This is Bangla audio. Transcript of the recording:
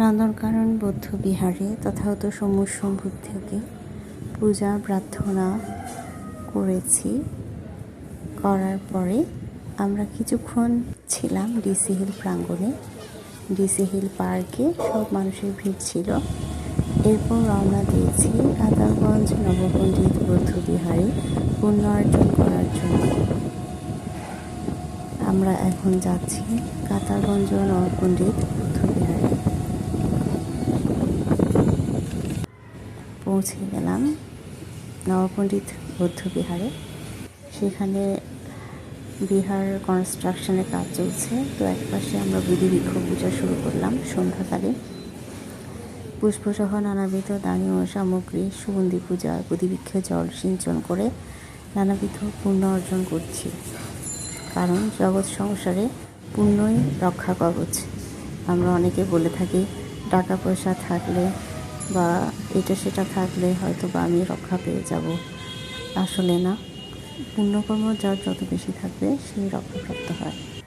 নন্দনকানন বৌদ্ধ বিহারে তথাগত সমুসম্ভূত থেকে পূজা প্রার্থনা করেছি। করার পরে আমরা কিছুক্ষণ ছিলাম ডিসি হিল প্রাঙ্গণে। ডিসি হিল পার্কে সব মানুষের ভিড় ছিল। এরপর রওনা দিয়েছি কাতারগঞ্জ নবপণ্ডিত বৌদ্ধ বিহারে পুণ্য করার জন্য। আমরা এখন যাচ্ছি কাতারগঞ্জ নবপণ্ডিত বৌদ্ধ বিহারে পৌঁছে গেলাম নবপণ্ডিত বৌদ্ধ বিহারে। সেখানে বিহার কনস্ট্রাকশনের কাজ চলছে। তো একপাশে আমরা বিধি বিক্ষোভ পূজা শুরু করলাম সন্ধ্যাকালে। পুষ্পসহ নানাবিধ দানীয় সামগ্রী, সুগন্ধি পূজা বুধিবৃক্ষে জল সিঞ্চন করে নানাবিধ পুণ্য অর্জন করছি। কারণ জগৎ সংসারে পুণ্যই রক্ষা কবচ। আমরা অনেকে বলে থাকি, টাকা পয়সা থাকলে বা এটা সেটা থাকলে হয়তো বা আমি রক্ষা পেয়ে যাব। আসলে না। পুণ্যকর্ম যার যত বেশি থাকবে, সেই রক্ষাপ্রাপ্ত হয়।